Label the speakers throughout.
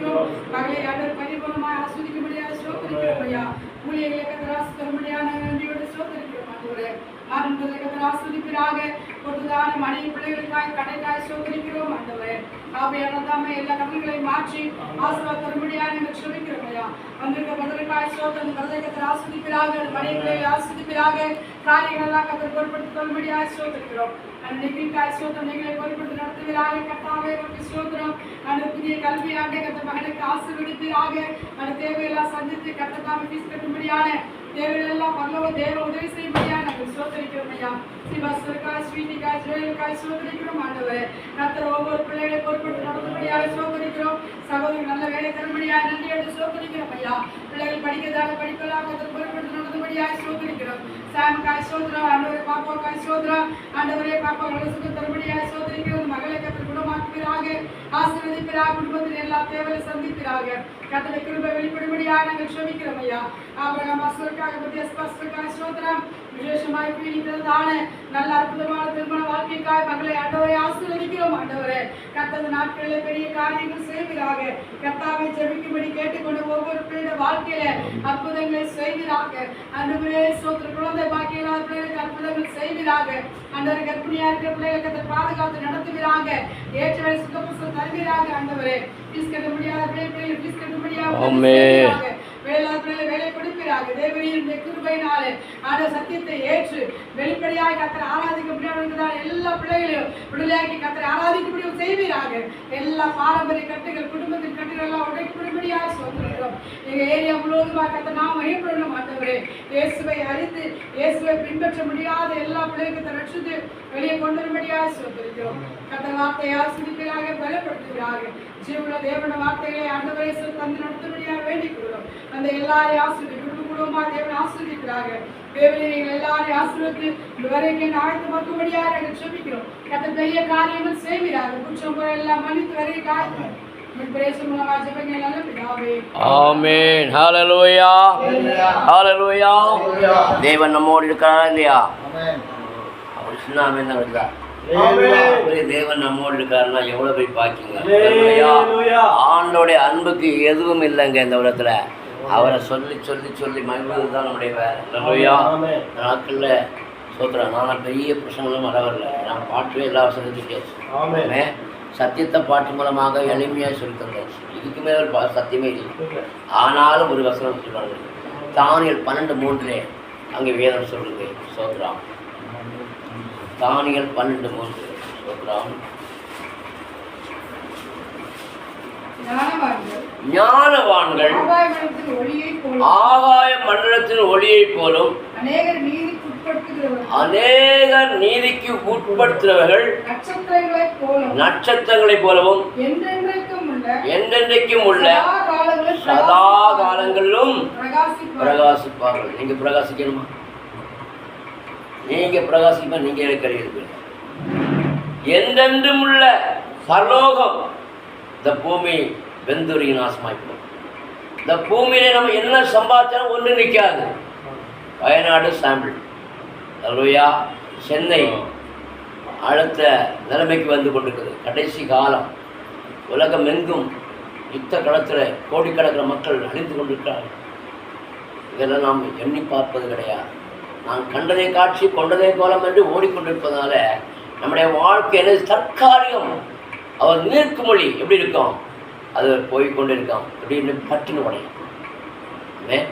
Speaker 1: சோதரிக்கிறோம் மகளை ஆண்டவர் பரிபூர்ணமாய் ஆஸ்வதிக்கும்படியாக சோதரிக்கிறோம் ஊழியர்களை கத்தர் ஆசிரியம்படியான நன்றியோடு சோதரிக்கிறோம் ஆண்டவரே ஆனந்தத்தை கத்தர் ஆஸ்வதிப்பிறாக பொழுதான மனைவி பிள்ளைகளுக்காய் கடைக்காய் சோதரிக்கிறோம் ஆண்டவரே. ஆவையான தாமே எல்லா கடல்களையும் மாற்றி ஆசீர்வாத தரும்படியாக நீங்கள் சொல்லிக்கிறோம் ஐயா. வந்திருக்க பதிலுக்காய் சோதனை கதை கத்தர் ஆஸ்வதிப்பிறாக மனைவி பிள்ளைகளை ஆஸ்வதிப்பிறாக காரியங்கள் எல்லாம் கத்தர் பொருட்படுத்திக் கொள்ளும்படியாக சோதரிக்கிறோம். நிகழ்காய் சோதனை நீங்களை பொருட்படுத்தி நடத்துவீராக கத்தாவே உமக்கு சோதனம். அந்த புதிய கல்வியாண்டை கத்த மகனுக்கு ஆசீர்வதிப்பீராக. அந்த தேவையெல்லாம் சந்தித்து கத்தத்தாம ஃபீஸ் கட்டும்படியான தேவையெல்லாம் பல்லவ தேவ உதவி செய்யும்படியாக நாங்கள் சோதரிக்கிறோம் ஐயா. ஸ்ரீ பஸ் ஸ்ரீ ஸ்ரீனிகாய் ஜோயலுக்காய் சோதரிக்கிறோம் ஆண்டவரே. கத்தர் ஒவ்வொரு பிள்ளைகளை பொறுப்பெடுத்து நடத்தும்படியாக சோதரிக்கிறோம் சகோதரி நல்ல வேலை தரும்படியாக நன்றி நன்றியோடு சோதரிக்கிறோம் ஐயா. பிள்ளைகள் படிக்கிறதால படிக்கலாம் கத்தர் பொறுப்பெடுத்து நடத்தும்படியாக சோதரிக்கிறோம் சாமுக்காய் சோதரா ஆண்டவரே பாப்பாக்காய் சோதரா ஆண்டவரே பாப்பா சுகம் தரும்படியாக சோதரிக்கிறோம் மகளை கத்தர் குணமாக்குவீராக ஆசீர்வதிப்பீராக குடும்பத்தில் எல்லா தேவையை சந்திப்பீராக. கத்தனை கிருப வெளிப்படும்படியாக நாங்கள் சோமிக்கிறோம் ஐயா. ஆபிரகாம் அசுரக்காக பத்தி அஸ்பாஸ்வருக்காய் சோதரம் விசேஷமாய் பீடிக்கிறதான நல்ல அற்புதமான திருமண வாழ்க்கைக்காய் மகளை ஆண்டவரை ஆசீர்வதிக்கிறோம் ஆண்டவரே. கத்தது நாட்களில் பெரிய காரியங்கள் செய்வீராக. கத்தாவை ஜெபிக்கும்படி கேட்டுக்கொண்ட ஒவ்வொரு பிள்ளையோட வாழ்க்கையில அற்புதங்களை செய்வீராக. அன்றுவரே சோத்திர குழந்தை பாக்கியலாத பிள்ளைகளுக்கு அற்புதங்கள் செய்வீராக. அன்றவரை கர்ப்பிணியா இருக்கிற பிள்ளைகளை கத்தர் பாதுகாத்து நடத்துவீராக. ஏற்ற வேலை சுகப்புசம் தருவீராக ஆண்டவரே. ஃபீஸ் கட்ட முடியாத பிள்ளை ஃபீஸ் கட்ட முடியாத. வேளாண்மையில வேலை கொடுக்கிறாங்க தேவரின் கிருபையினாலே அந்த சத்தியத்தை ஏற்று வெளிப்படையாக கத்தரை ஆராதிக்க முடியாது எல்லா பிள்ளைகளையும் விடுதலையாக்கி கத்தரை ஆராதிக்க முடியும் செய்வீராக. எல்லா பாரம்பரிய கட்டுகள் குடும்பத்தின் கட்டுகள் எல்லாம் உடைக்கப்படும்படியாக சொல்லிருக்கிறோம் எங்க ஏரியா முழுவதுமா கத்த நாம் வழிபடணும் மாட்டவரே இயேசுவை அறிந்து இயேசுவை பின்பற்ற முடியாத எல்லா பிள்ளைகளுக்கு ரட்சித்து வெளியே கொண்டு வரும்படியாக சொல்லிருக்கிறோம் கத்த வார்த்தையை ஆசிரியர்களாக பலப்படுத்துகிறாங்க ஜீவன தேவன வார்த்தைகளை ஆண்டவரை தந்து நடத்தும்படியாக வேண்டிக் கொள்கிறோம். அந்த எல்லாரையும் ஆசிரியர் குடும்பமா தேவன் ஆசிரியக்கிறாங்க தேவனைகள் எல்லாரையும் ஆசிரியத்து இதுவரைக்கும் ஆழ்த்தமாக்கும்படியாக நாங்கள் செபிக்கிறோம் கத்த பெரிய காரியங்கள் செய்வீராக குற்றம் குறை எல்லாம் மன்னித்து
Speaker 2: ஹalleluya. ஹalleluya. தேவன் நம்மோடு இருக்கிறாரா இல்லையா? அவர் சின்ன ஆமென். தான் அப்படியே தேவன் நம்மோடு இருக்காருன்னா எவ்வளவு போய் பாக்கிங்க
Speaker 3: Hallelujah.
Speaker 2: ஆண்டோடைய அன்புக்கு எதுவும் இல்லைங்க இந்த உலகத்துல. அவரை சொல்லி சொல்லி சொல்லி மகிழ்வது தான் நம்முடைய
Speaker 3: Amen.
Speaker 2: நாட்களில் சோத்திரம் நான் பெரிய பிரசங்களும் வர வரல நான் பாட்டுவே எல்லா. ஆமென். சத்தியத்தை பாட்டு மூலமாக எளிமையாக சொல்லி தந்தேன். இதுக்கு மேல ஒரு பா- சத்தியமே இல்லை. ஆனாலும் ஒரு வசனம் சொல்றாங்க தானியல் பன்னெண்டு மூன்றிலே அங்கே வேதம் சொல்லுது சோத்ராம் தானியல் பன்னெண்டு மூன்று சோத்ராம்
Speaker 1: ஞானவான்கள். ஒளியை
Speaker 2: ஆகாய மண்டலத்தின் ஒளியைப் போலும்
Speaker 1: அநேகர் நீதிக்கு உட்படுத்துகிறவர்கள். நட்சத்திரங்களைப்
Speaker 2: போலவும்
Speaker 1: என்றென்றைக்கும் உள்ள சதா காலங்களில்
Speaker 2: சதா காலங்களிலும்
Speaker 1: பிரகாசிப்பார்கள்.
Speaker 2: நீங்க பிரகாசிக்கணுமா? நீங்க பிரகாசிப்பா நீங்க இருக்கிறீர்கள் என்றென்றும் உள்ள பரலோகம் இந்த பூமி வெந்துருகி நாசமாய்ப்போம் இந்த பூமியில நம்ம என்ன சம்பாதிச்சாலும் ஒன்று நிற்காது வயநாடு சாம்பிள். அலுவயா சென்னை அடுத்த நிலைமைக்கு வந்து கொண்டிருக்குது. கடைசி காலம். உலகம் எங்கும் யுத்த களத்தில் கோடிக்கணக்கில் மக்கள் அழிந்து கொண்டிருக்கிறார்கள். இதெல்லாம் நாம் எண்ணி பார்ப்பது கிடையாது. நான் கண்டதை காட்சி கொண்டதை கோலம் என்று ஓடிக்கொண்டிருப்பதால நம்முடைய வாழ்க்கை தற்காலிகம் அவர் நீர்க்குமொழி எப்படி இருக்கும்? அது போய் கொண்டிருக்கோம் அப்படின்னு பட்டுன்னு உடையும். ஆமென்.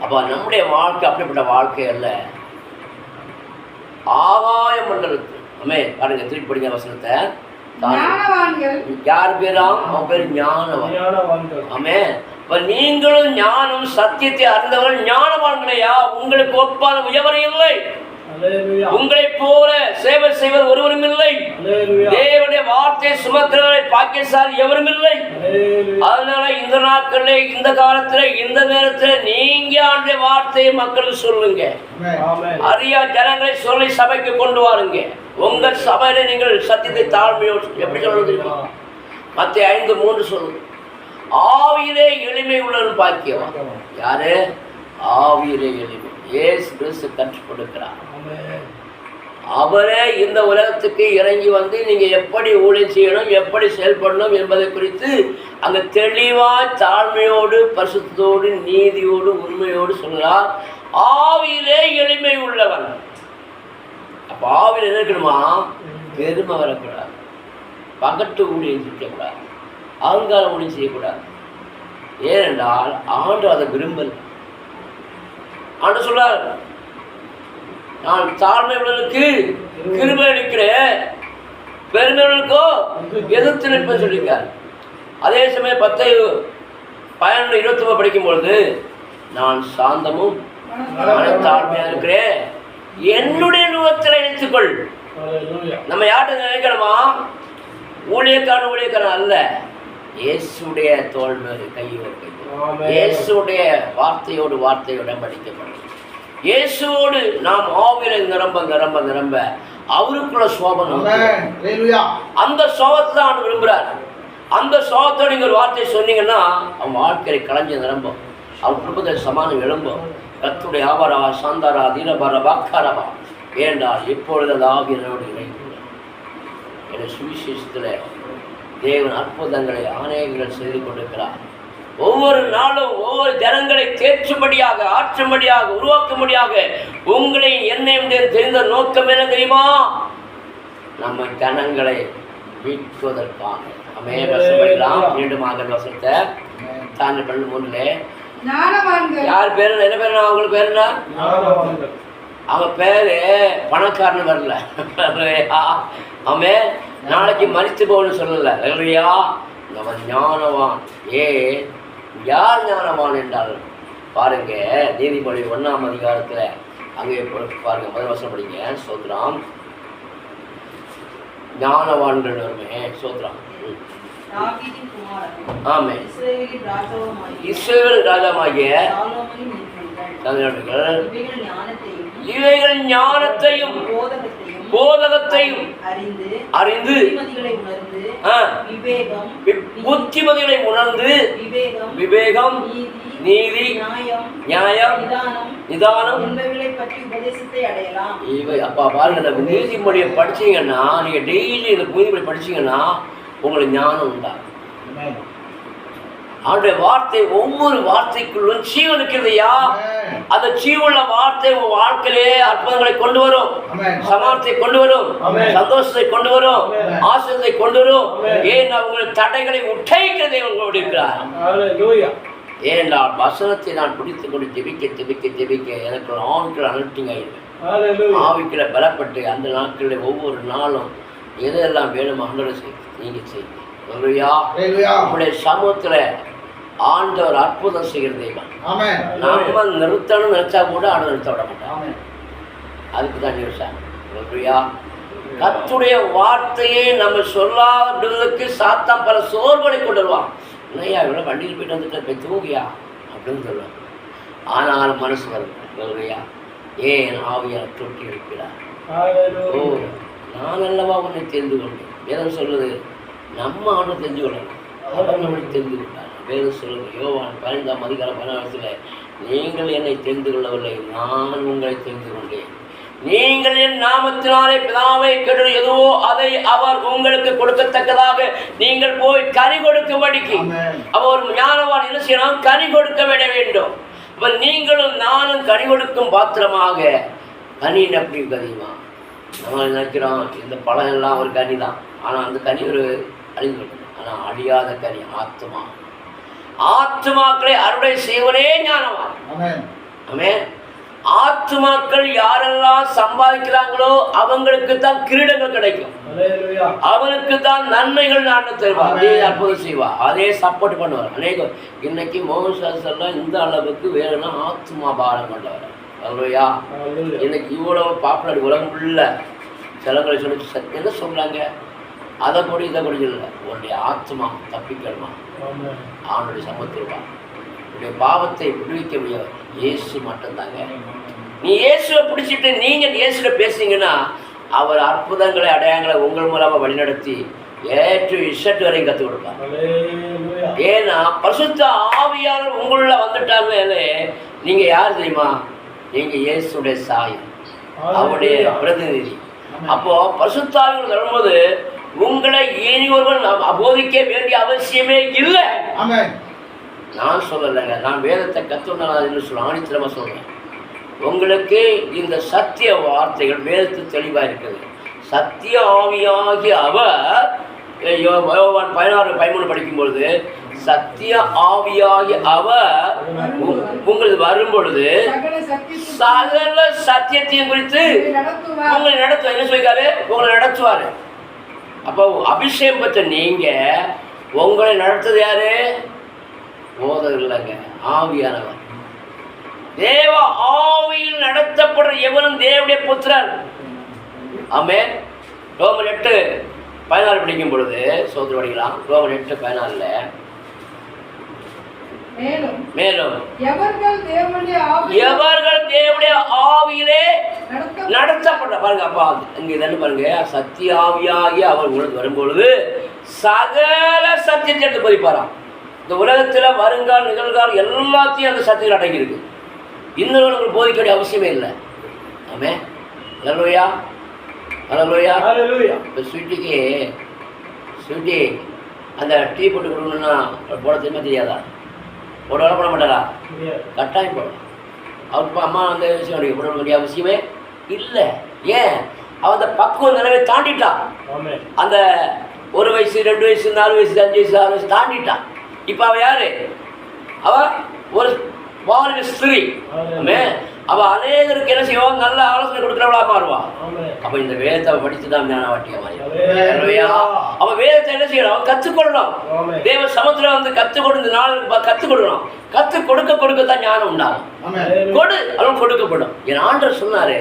Speaker 2: அப்போ நம்முடைய வாழ்க்கை அப்படிப்பட்ட வாழ்க்கை அல்ல. ஆகாய மண்டலத்து. அமே? பாருங்க திருப்பி படிங்க வசனத்தை. யார் பேராம்? அவன் பேர் ஞானவன்.
Speaker 3: ஞானவான்கள்.
Speaker 2: ஆமே இப்ப நீங்களும் ஞானம் சத்தியத்தை அறிந்தவர்கள் ஞானவான்களையா? உங்களுக்கு ஒப்பான உயவரை இல்லை. உங்களைப் போல சேவை செய்வது ஒருவரும் இல்லை. தேவனுடைய வார்த்தை சுமக்கிறவரை பாக்கியசாலி எவரும் இல்லை. அதனால இந்த நாட்கள்ல இந்த காலத்துல இந்த நேரத்துல நீங்க ஆண்டுடைய வார்த்தையை மக்களுக்கு சொல்லுங்க. அறியா ஜனங்களை சொல்லி சபைக்கு கொண்டு வாருங்க. உங்க சபையில நீங்கள் சத்தியத்தை தாழ்மையோடு எப்படி சொல்றது மத்திய ஐந்து மூன்று சொல்லுது ஆவியிலே எளிமை உள்ளவன் பாக்கியவன். யாரு? ஆவியிலே எளிமை. ஏசு கிறிஸ்து கற்றுக் கொடுக்கிறார்.
Speaker 3: Amen.
Speaker 2: அவரே இந்த உலகத்துக்கு இறங்கி வந்து நீங்கள் எப்படி ஊழல் செய்யணும் எப்படி செயல்படணும் என்பதை குறித்து அங்கே தெளிவாக தாழ்மையோடு பரிசுத்தோடு நீதியோடு உண்மையோடு சொல்கிறார் ஆவியிலே எளிமை உள்ளவன். அப்போ ஆவியில் என்ன இருக்கணுமா? பெருமை வரக்கூடாது. பகட்டு ஊழியம் செய்யக்கூடாது அகங்கார ஊழியம் செய்யக்கூடாது. ஏனென்றால் ஆண்டு அதை விரும்பல். ஆண்டு சொல்றார் நான் தாழ்மை உள்ளவனுக்கு கிருபை அளிக்கிறேன். பெருமை உள்ளவனுக்கோ எதிர்த்து நிற்பேன் சொல்லியிருக்கார் அதே சமயம் பத்தை பதினொன்று இருபத்தி ஒன்பது படிக்கும் பொழுது நான் சாந்தமும் மனத்தாழ்மையா இருக்கிறேன். என்னுடைய நுகத்தில் இணைத்துக்கொள். நம்ம யார்கிட்ட நினைக்கணுமா? ஊழியக்காரன் ஊழியக்காரன் அல்ல. இயேசுடைய தோல் மேல் கையை வைக்கணும்
Speaker 3: Amen.
Speaker 2: இயேசுடைய வார்த்தையோடு வார்த்தையோட படிக்கப்படும் இயேசுவோடு நாம் ஆவில நிரம்ப நிரம்ப நிரம்ப அவருக்குள்ள சோபம். அந்த சோகத்தை தான் அவர் விரும்புகிறார் அந்த சோகத்தோட நீங்கள் ஒரு வார்த்தையை சொன்னீங்கன்னா அவன் வாழ்க்கையை களைஞ்சு நிரம்பும். அவன் குடும்பத்தில் சமானம் எழும்பும். கத்துடைய ஆபரவா சாந்தாரா தீனபர பாக்காரவா ஏண்டால் இப்பொழுது அது ஆகியனோடு இணைந்துள்ளது என சுவிசேஷத்தில் தேவன் அற்புதங்களை ஆணையங்கள் செய்து கொண்டிருக்கிறார். ஒவ்வொரு நாளும் ஒவ்வொரு ஜனங்களை தேற்றும்படியாக ஆற்றும்படியாக உருவாக்கும்படியாக உங்களை என்னையும் தெரிந்த நோக்கம் என்ன தெரியுமா? நம்ம ஜனங்களை மீட்பதற்கான அமே வசப்படலாம் மீண்டும் ஆகல் வசத்தை தாண்டி பண்ணு முன்னிலே
Speaker 1: ஞானவான்கள்.
Speaker 2: யார் பேரு என்ன? பேரு அவங்களுக்கு பேரு என்ன. அவங்க பேரு பணக்காரன் வரல? அவன் நாளைக்கு மறித்து போகணும்னு சொல்லல. இல்லையா அவன் ஞானவான். ஏ யார் ஞானவான் என்றால் பாருங்க நீதிமொழி ஒண்ணாம் அதிகாரத்துல அங்கே பாருங்க முதல் வருஷம் படிங்க. சோத்ராம். ஞானவான்கள் வருமே சோத்ராம். ஆமே இஸ்ரேல் ராஜாமாகிய
Speaker 4: இவைகள் ஞானத்தையும் போதகத்தையும் அறிந்து
Speaker 2: அறிந்து
Speaker 4: புத்திமதிகளை உணர்ந்து
Speaker 2: ஆ,
Speaker 4: விவேகம்
Speaker 2: வி- புத்திமதிகளை உணர்ந்து
Speaker 4: விவேகம்
Speaker 2: விவேகம்
Speaker 4: நீதி நியாயம்
Speaker 2: நியாயம்
Speaker 4: நிதானம்
Speaker 2: நிதானம்.
Speaker 4: என்பவைகளை பற்றி உபதேசத்தை அடையலாம்.
Speaker 2: இவை அப்பா பாருங்க இந்த நீதிமொழியை படிச்சீங்கன்னா நீங்க டெய்லி இந்த நீதிமொழி படிச்சீங்கன்னா உங்களுக்கு ஞானம் உண்டாகும். அவருடைய வார்த்தை ஒவ்வொரு வார்த்தைக்குள்ளும் ஜீவன் இருக்கிறதையா. அந்த ஜீவனுள்ள வார்த்தை உங்க வாழ்க்கையிலே அற்புதங்களை கொண்டு வரும். சமாளத்தை கொண்டு வரும். சந்தோஷத்தை கொண்டு வரும். ஆசிரியத்தை கொண்டு வரும். ஏன் அவங்கள் தடைகளை உற்றைக்கிறதை உங்களோடு இருக்கிறார். ஏனென்றால் வசனத்தை நான் பிடித்துக் கொண்டு ஜெபிக்க ஜெபிக்க ஜெபிக்க எனக்கு ஒரு ஆண்கள் அனட்டிங் ஆயிடுவேன்
Speaker 3: Hallelujah.
Speaker 2: ஆவிக்கிற பலப்பட்டு அந்த நாட்களில் ஒவ்வொரு நாளும் எதெல்லாம் வேணுமோ அன்றோட செய் நீங்க செய்யுங்க. நம்முடைய சமூகத்தில் ஆண்டவர் அற்புதம் செய்கிற தெய்வம்.
Speaker 5: Amen.
Speaker 2: நாம நிறுத்தணும்னு நினைச்சா கூட ஆண்டவர் நிறுத்த விட மாட்டான்
Speaker 5: Amen.
Speaker 2: அதுக்கு தான் யோசனை இல்லையா கத்துடைய வார்த்தையை நம்ம சொல்லாததுக்கு சாத்தான் பல சோர்வுகளை கொண்டு வருவான். என்னையா இவ்வளோ வண்டியில் போயிட்டு வந்துட்டு போய் தூங்கியா அப்படின்னு சொல்லுவான் ஆனாலும் மனசு வரும் ஏன் ஆவியார் தொட்டி இருக்கிறார் ஓ. நான் அல்லவா உன்னை தெரிந்து கொண்டேன்? வேதம் சொல்லுது நம்ம ஆண்டு தெரிஞ்சு கொள்ளணும் அவர் நம்மளை தெரிந்து கொண்டார் வேதம் சொல்லுது யோவான் பதினைந்தாம் அதிகாரம் பதினாலத்தில் நீங்கள் என்னை தெரிந்து கொள்ளவில்லை நான் உங்களை தெரிந்து கொண்டேன். நீங்கள் என் நாமத்தினாலே பிதாவை கேட்டு எதுவோ அதை அவர் உங்களுக்கு கொடுக்கத்தக்கதாக நீங்கள் போய் கனி கொடுக்கும்படிக்கு. அவர் ஞானவான் என்ன செய்யணும்? கனி கொடுக்க விட வேண்டும். அப்ப நீங்களும் நானும் கனி கொடுக்கும் பாத்திரமாக. கனி எப்படி கனிமா நம்ம நினைக்கிறோம் இந்த பழம் எல்லாம் ஒரு கனி தான் ஆனால் அந்த கனி ஒரு அழிந்து ஆனால் அழியாத கனி ஆத்மா. ஆத்மாக்களை அறுவடை செய்வனே ஞானவான். ஆமே ஆத்மாக்கள் யாரெல்லாம் சம்பாதிக்கிறாங்களோ அவங்களுக்கு தான் கிரீடங்கள் கிடைக்கும். அவனுக்கு தான் நன்மைகள் நாட்டு தருவார் அதே அற்புதம் செய்வா. அதே சப்போர்ட் பண்ணுவார். அநேகம். இன்னைக்கு மோகன் சாஸ்திரம் இந்த அளவுக்கு வேணும்னா ஆத்மா பாரம் கொண்டவர். அல்லையா. இன்னைக்கு இவ்வளவு பாப்புலர் உலகம் உள்ள சிலங்களை சொல்லி என்ன சொல்றாங்க? அதை கூட இதை கூட இல்லை. உன்னுடைய ஆத்மா தப்பிக்கணுமா. அவனுடைய சமத்துவா உன்னுடைய பாவத்தை விடுவிக்க முடியாது இயேசு மட்டும்தாங்க. நீ இயேசுவை பிடிச்சிட்டு நீங்க இயேசுல பேசுனீங்கன்னா அவர் அற்புதங்களை அடையாளங்களை உங்கள் மூலமா வழிநடத்தி ஏ டு இசட் வரையும் கற்றுக் கொடுப்பார். ஏன்னா பரிசுத்த ஆவியாளர் உங்களுள்ள வந்துட்டாலே நீங்க யார் தெரியுமா? நீங்க இயேசுடைய சாயம் அவருடைய. பிரதிநிதி. அப்போ பரிசுத்தாவிகள் வரும்போது உங்களை இனி ஒருவன் போதிக்க வேண்டிய அவசியமே இல்லை. நான் சொல்லலைங்க நான் வேதத்தை என்று சொல்ல ஆணித்தரமாக சொல்றேன் உங்களுக்கு இந்த சத்திய வார்த்தைகள் வேதத்து தெளிவாக இருக்குது. சத்திய ஆவியாகிய அவர் யோவான் பதினாறு பதிமூணு படிக்கும்பொழுது சத்திய ஆவியாகிய அவர் உங்களுக்கு வரும்பொழுது
Speaker 1: சகல
Speaker 2: சத்தியத்தையும் குறித்து உங்களை நடத்துவார். என்ன சொல்லிருக்காரு உங்களை நடத்துவார். அப்போ அபிஷேகம் பெற்ற உங்களை நடத்துறது யாரு? போதர் இல்லைங்க ஆவியானவர். தேவ ஆவியில் நடத்தப்படுற எவனும் தேவனுடைய புத்திரன் ஆமே ரோமன் எட்டு பதினாறு படிக்கும் பொழுது சோதனை படிக்கலாம். ரோமன் எட்டு பதினாலில்
Speaker 1: மேலும் எவர்கள் தேவனுடைய
Speaker 2: ஆவியிலே
Speaker 1: நடத்த
Speaker 2: நடத்தப்பட்ட பாருங்க அப்பா இங்க இதெல்லாம் பாருங்க. சத்திய ஆவியாகி அவர் உங்களுக்கு வரும்பொழுது சகல சத்தியத்தை எடுத்து பதிப்பாராம். இந்த உலகத்துல வருங்கால் நிகழ்கால் எல்லாத்தையும் அந்த சத்தியம் அடங்கியிருக்கு. இன்னொரு உங்களுக்கு போதிக்க வேண்டிய அவசியமே இல்லை. ஆமே அலலோயா அலலோயா
Speaker 3: ஹalleluya
Speaker 2: இப்போ ஸ்வீட்டிக்கு ஸ்வீட்டி அந்த டீ போட்டு கொடுக்கணும்னா போட தெரியுமா தெரியாதா? போட போட மாட்டாரா? கட்டாயம் போடலாம் அவருக்கு அம்மா அந்த விஷயம் அவருக்கு போட வேண்டிய அவசியமே இல்லை. ஏன்? அவன் அந்த பக்குவ நிலைமை தாண்டிட்டான். அந்த ஒரு வயசு ரெண்டு வயசு நாலு வயசு அஞ்சு வயசு ஆறு வயசு தாண்டிட்டான். இப்போ அவன் யாரு? அவ ஒரு வாலிப ஸ்திரீ. ஆமே அவ அநேகருக்கு என்ன செய்வான் நல்ல ஆலோசனை கொடுக்குறவளா மாறுவா. அப்ப இந்த வேதத்தை அவ படித்து தான் ஞான வாட்டிய
Speaker 3: ஹalleluya
Speaker 2: அவன் வேதத்தை என்ன செய்யணும்? அவன் கற்றுக்கொள்ளணும். தேவ சமுத்திரம் வந்து கற்றுக் கொடு இந்த நாளுக்கு கற்றுக் கொடுக்கணும். கற்றுக் கொடுக்க கொடுக்க தான் ஞானம் உண்டாகும். கொடு அவன் கொடுக்கப்படும். என் ஆண்டவர் சொன்னாரு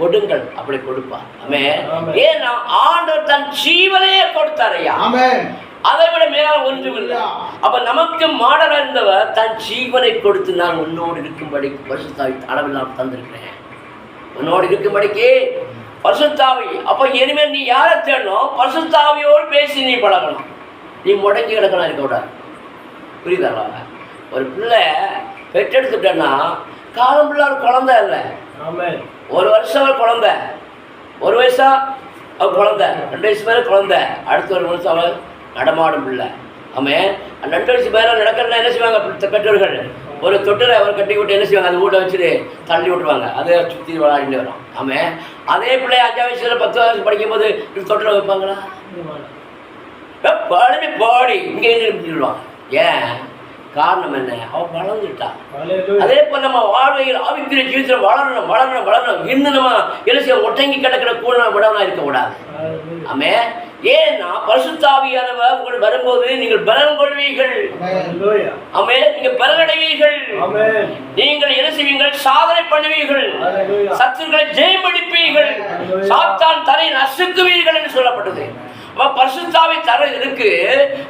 Speaker 2: கொடுங்கள் அப்படி கொடுப்பார். ஆமே. ஏன்னா ஆண்டவர் தன் ஜீவனையே கொடுத்தார் ஐயா.
Speaker 5: ஆமென்.
Speaker 2: அதை விட மேல ஒன்றும் இல்லை அப்ப நமக்கு மாடலா இருந்தவர் தன் ஜீவனை கொடுத்து நான் உன்னோடு இருக்கும்படி பரிசுத்தாவி அளவில்லாம் தந்திருக்கிறேன். உன்னோடு இருக்கும்படிக்கு பரிசுத்தாவி. அப்ப இனிமேல் நீ யாரை தேடணும்? பரிசுத்தாவியோடு பேசி நீ பழகணும். நீ முடங்கி கிடக்கலாம் இருக்க கூடாது. புரியுதா ஒரு பிள்ளை பெற்றெடுத்துட்டேன்னா காலம் பிள்ளை ஒரு குழந்தை இல்லை ஒரு வருஷம் அவள் குழந்தை. ஒரு வயசா? அவள் குழந்தை. ரெண்டு வயசு மேலே குழந்தை. அடுத்த ஒரு வருஷம் அவள் நடமாடும் பிள்ளை அவன் வயசு மேலே நடக்கிறதா என்ன செய்வாங்க? பெற்றோர்கள்? ஒரு தொட்டில் அவர் கட்டி விட்டு என்ன செய்வாங்க? அந்த வீட்டை வச்சுட்டு தள்ளி விட்டுருவாங்க. அதை சுற்றி விளையாடிட்டு வரும். அவன் அதே பிள்ளை அஞ்சாம் வயசுல பத்து வயசு படிக்கும்போது தொட்டில் வைப்பாங்களா? பாடுமே பாடி இங்கே சொல்லுவாங்க ஏன்? காரணம் என்ன? அவன் வளர்ந்துட்டா
Speaker 3: ஹalleluya
Speaker 2: அதே போல நம்ம வாழ்வையில் ஆவிக்குரிய ஜீவிதத்தில் வளரணும் வளரணும் வளரணும். இன்னும் நம்ம என்ன செய்ய ஒட்டங்கி கிடக்கிற கூட விடவனா இருக்கக்கூடாது. ஆமே. ஏன்னா பரிசுத்தாவியானவர் உங்கள் வரும்போது நீங்கள் பலன் கொள்வீர்கள். ஆமே நீங்க பலனடைவீர்கள். நீங்கள் என்ன சாதனை பண்ணுவீர்கள். சத்துருக்களை ஜெயமடிப்பீர்கள் சாத்தான் தலை நசுக்குவீர்கள் என்று சொல்லப்பட்டது. பரிசுத்தாவி தர இருக்கு.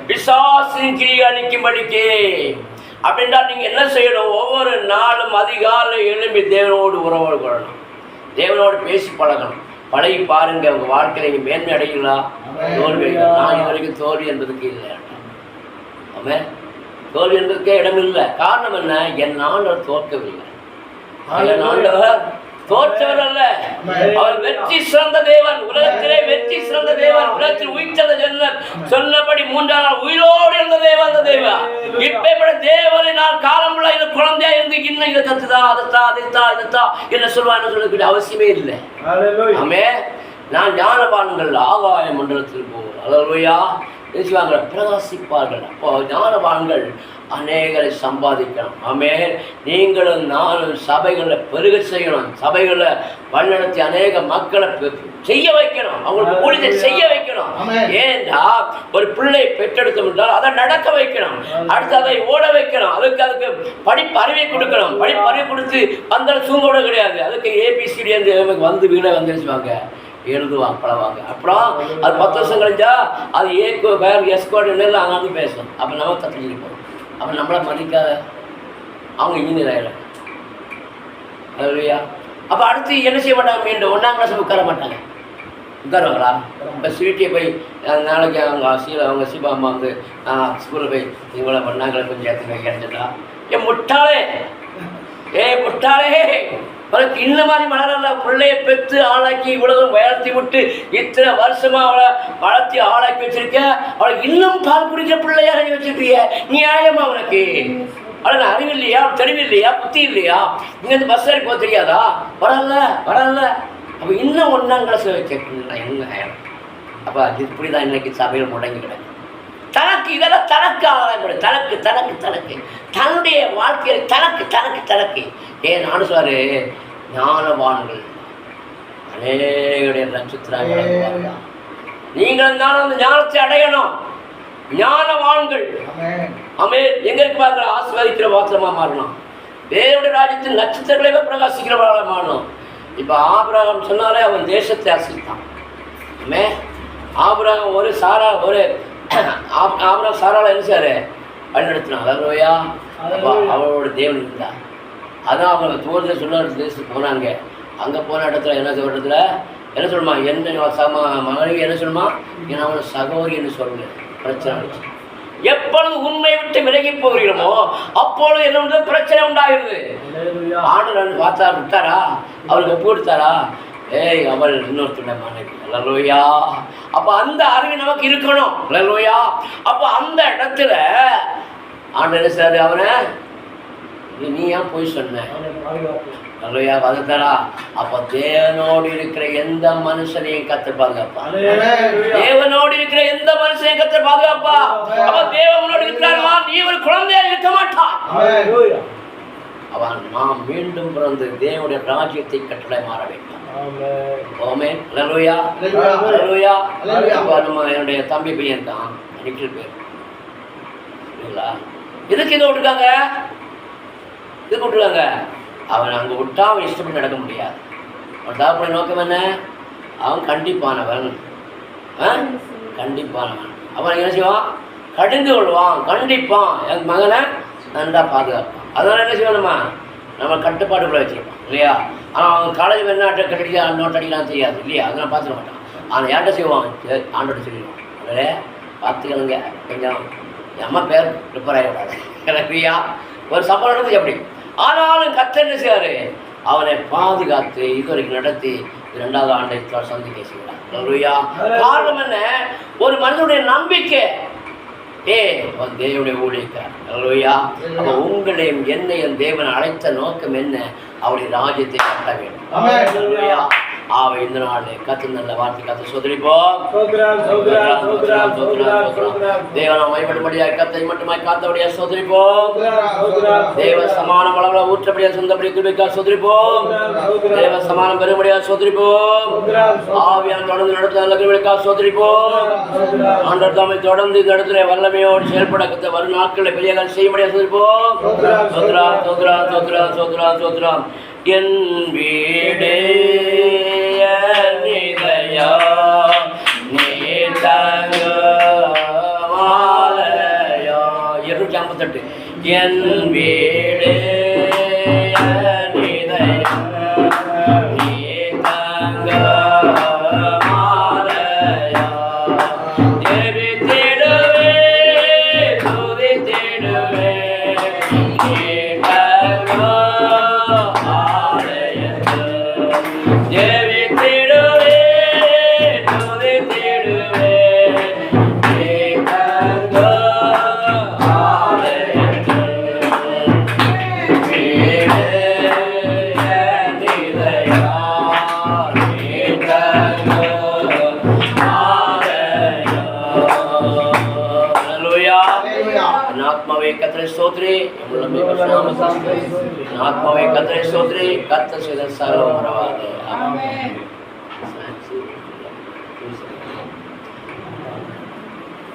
Speaker 2: பிசாசின் கிரியை அளிக்கும்படிக்கு அப்படின்றால் நீங்க என்ன செய்யணும்? ஒவ்வொரு நாளும் அதிகாலை எழும்பி தேவனோடு உறவு கொள்ளணும். தேவனோடு பேசி பழகணும். பழகி பாருங்க உங்க வாழ்க்கையில நீங்க மேன்மை அடையலாம் தோல்வி. நான் இது வரைக்கும் தோல்வி என்பதுக்கு இல்லை. ஆமென். தோல்வி என்பதற்கே இடம் இல்லை காரணம் என்ன? என் ஆண்டவர் தோற்கவில்லை. ஆண்டவர் தோற்றவர் அல்ல. அவர் வெற்றி சிறந்த தேவன். உலகத்திலே வெற்றி சிறந்த தேவன். உலகத்தில் உயிர்த்தத ஜன்னர் சொன்னபடி மூன்றாம் நாள் உயிரோடு இருந்த தேவன் அந்த தேவன். இப்பேற்பட்ட தேவனை நான் காலமுள்ள இந்த குழந்தையா இருந்து இன்னும் இதை கத்துதா அதைத்தா அதைத்தா இதைத்தா என்ன சொல்லுவான்னு சொல்லக்கூடிய அவசியமே இல்லை. ஆமே நான் ஞானவான்கள் ஆகாய மண்டலத்தில் போவோம் அலலுயா பேசுவாங்க பிரகாசிப்பார்கள். அப்போ ஞானவான்கள் அநேகரை சம்பாதிக்கணும் ஆமே நீங்களும் நானும் சபைகளில் பெருக செய்யணும். சபைகளில் வழிநடத்தி அநேக மக்களை செய்ய வைக்கணும். அவங்களுக்கு ஊழியத்தை செய்ய வைக்கணும். ஏன்னா ஒரு பிள்ளை பெற்றெடுத்தோம் என்றால் அதை நடக்க வைக்கணும். அடுத்து அதை ஓட வைக்கணும். அதுக்கு அதுக்கு படிப்பு அறிவை கொடுக்கணும். படிப்பு அறிவை கொடுத்து அந்த தூங்க விட கிடையாது. அதுக்கு ஏபிசிடி வந்து வீணை வந்து வச்சுவாங்க எழுதுவாங்க பழவாங்க அப்புறம் அது பத்து வருஷம் கழிஞ்சா அது ஏக்கோ வேறு எஸ்கோடு எல்லாம் அங்கே பேசணும் அப்போ நம்ம தப்பிச்சிருப்போம் அப்போ நம்மளை மதிக்காத அவங்க இன்ஜினியர் ஆகிடும் இல்லையா அப்போ அடுத்து என்ன செய்ய மாட்டாங்க? மீண்டும் ஒன்றாம் கிளாஸ் உட்கார மாட்டாங்க. உட்காருவாங்களா? இப்போ ஸ்வீட்டியை போய் நாளைக்கு அவங்க சீல அவங்க சிபா அம்மா வந்து ஸ்கூலில் போய் இவங்கள ஒன்றாம் கிளாஸ் கொஞ்சம் சேர்த்து கிடைச்சிட்டா ஏ முட்டாளே! ஏ முட்டாளே! உனக்கு இந்த மாதிரி மலரல்ல பிள்ளைய பெற்று ஆளாக்கி இவ்வளவு உயர்த்தி விட்டு இத்தனை வருஷமா அவளை வளர்த்தி ஆளாக்கி வச்சிருக்க? அவளுக்கு இன்னும் பால் குடிக்கிற பிள்ளையா நீ வச்சிருக்கிய நியாயமா உனக்கு? அவளுக்கு அறிவு இல்லையா? தெளிவு இல்லையா? புத்தி இல்லையா? இங்கேருந்து பஸ் ஏறி போக தெரியாதா? வரல வரல. அப்போ இன்னும் ஒன்றாம் கிளாஸ் வைக்க என்ன? அப்போ இப்படி தான் இன்னைக்கு சபையில் முடங்கி கிடக்கு. தனக்கு இதெல்லாம் தனக்கு ஆதாயம் தனக்கு தனக்கு தனக்கு. தன்னுடைய வாழ்க்கையில் தனக்கு தனக்கு தனக்கு. ஏன் நானும் சாரு ஞானவான்கள் அநேகடைய நட்சத்திரங்கள் நீங்களும் தானும் அந்த ஞானத்தை அடையணும். ஞானவான்கள். அமே எங்க இருக்கு பார்க்குற ஆஸ்வதிக்கிற பாத்திரமா மாறணும். வேறுடைய ராஜ்யத்தின் நட்சத்திரங்களே பிரகாசிக்கிறவர்களாக மாறணும். இப்போ ஆபிரகாம் சொன்னாலே அவன் தேசத்தை ஆமே ஆபிரகாம் ஒரு சாரா ஒரு ஆப்- ஆபிரகாம் சாரால என்ன சார் வழிநடத்தினான் அலரோயா அப்பா அவளோட தேவன் இருந்தா. அதான் அவங்க தூரத்தில் சொன்ன தேசத்துக்கு போனாங்க. அங்கே போன இடத்துல என்ன சொல்ற இடத்துல? என்ன சொல்லுமா? என்ன சம மனைவி என்ன சொல்லுமா? ஏன்னா அவனை சகோதரின்னு சொல்லுங்க. பிரச்சனை எப்பொழுது உண்மை விட்டு விலகி போகிறோமோ அப்பொழுது என்ன வந்து பிரச்சனை உண்டாகிறது.
Speaker 3: Hallelujah.
Speaker 2: ஆண்டவன் பார்த்தா விட்டாரா? அவருக்கு ஒப்பு கொடுத்தாரா? ஏய் அவள் இன்னொருத்தருடைய மனைவி. லலோயா அப்போ அந்த அறிவு நமக்கு இருக்கணும். லலோயா அப்போ அந்த இடத்துல என்ன செய்றாரு அவனை நீ- ஏன் போய் சொன்ன. லலோயா வதத்தரா அப்போ தேவனோடு இருக்கிற எந்த மனுஷனையும் கத்து பாதுகாப்பா. தேவனோடு இருக்கிற எந்த மனுஷனையும் கத்து பாதுகாப்பா அப்ப தேவனோடு இருக்கிறார்களா நீ ஒரு குழந்தையா இருக்க மாட்டான். அவன் நாம் மீண்டும் பிறந்து தேவனுடைய ராஜ்யத்தை கட்டளை மாற வேண்டும். ஓமே லலோயா. லலோயா நம்ம என்னுடைய தம்பி பையன் தான். நிக்கில் பேர். இல்லைங்களா எதுக்கு இதை விட்டுருக்காங்க? எதுக்கு விட்டுருக்காங்க? அவன் அங்கே விட்டா அவன் இஷ்டப்பட்டு நடக்க முடியாது. அவன் தாப்புடைய நோக்கம் என்ன? அவன் கண்டிப்பானவன்? கண்டிப்பானவன். அவன் என்ன செய்வான்? கடிந்து கொள்வான். கண்டிப்பான். என் மகனை நன்றா பாதுகாப்பான். அதனால என்ன செய்யணுமா? நம்ம கட்டுப்பாட்டுக்குள்ளே வச்சுருப்போம் இல்லையா? ஆனால் அவன் காலேஜ் வெளிநாட்டை கட்டடிக்கா நோட் அடிக்கலாம் தெரியாது இல்லையா? அதெல்லாம் பார்த்துக்க மாட்டான். ஆனால் யார்கிட்ட செய்வான் சரி, ஆண்டோட சொல்லிடுவான் அதே பார்த்துக்கணுங்க. கொஞ்சம் நம்ம அம்மா பேர் ப்ரிப்பேர் ஆகிவிடாது இல்லையா? ஒரு சம்பளம் நடந்தது எப்படி? ஆனாலும் கத்த என்ன செய்வாரு? அவனை பாதுகாத்து இதுவரைக்கும் நடத்தி இரண்டாவது ஆண்டை சந்திக்க செய்கிறார். காரணம் என்ன? ஒரு மனிதனுடைய நம்பிக்கை ஏ தேவனுடைய ஊழியக்கார் அல்லையா அப்போ உங்களையும் என்னையும் தேவன் அழைத்த நோக்கம் என்ன? அவருடைய ராஜ்யத்தை கட்ட வேண்டும். ஆவை இந்த நாள் கத்து நல்ல வார்த்தை கத்து சொதரிப்போம். தேவனை மைப்படும்படியாக கத்தை மட்டுமாய் காத்தபடியா சொதரிப்போம். தேவ சமானம் அளவுல ஊற்றபடியா சொந்தபடி கிருபிக்கா சொதரிப்போம். தேவ சமானம் பெரும்படியா சொதரிப்போம். ஆவியான் தொடர்ந்து நடத்த நல்ல கிருபிக்கா சொதரிப்போம். ஆண்டவர் தாமை தொடர்ந்து இந்த இடத்துல வல்லமையோடு செயல்பட கத்த வரும் நாட்களில் பெரிய செய்யும்படியா சொல்லிப்போம் சோத்ரா. சோத்ரா சோத்ரா சோத்ரா சோத்ரா. என் வீடே என் வீடே ஆத்மாவை கத்தரை சோத்ரி கத்த சில சகல
Speaker 1: உணவாது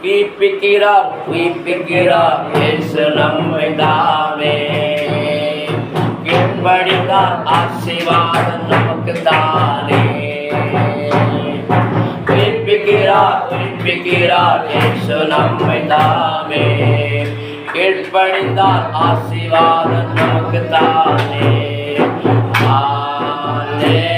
Speaker 2: கீர்ப்பிக்கிறார் கீர்ப்பிக்கிறார் இயேசு நம்மை தாமே கீழ்படிந்தார் ஆசீர்வாதம் நமக்கு தானே கீர்ப்பிக்கிறார் கீர்ப்பிக்கிறார் இயேசு நம்மை தாமே கீழ்ப்படிந்தார் ஆசீர்வாதம் நமக்கு தானே Hallelujah.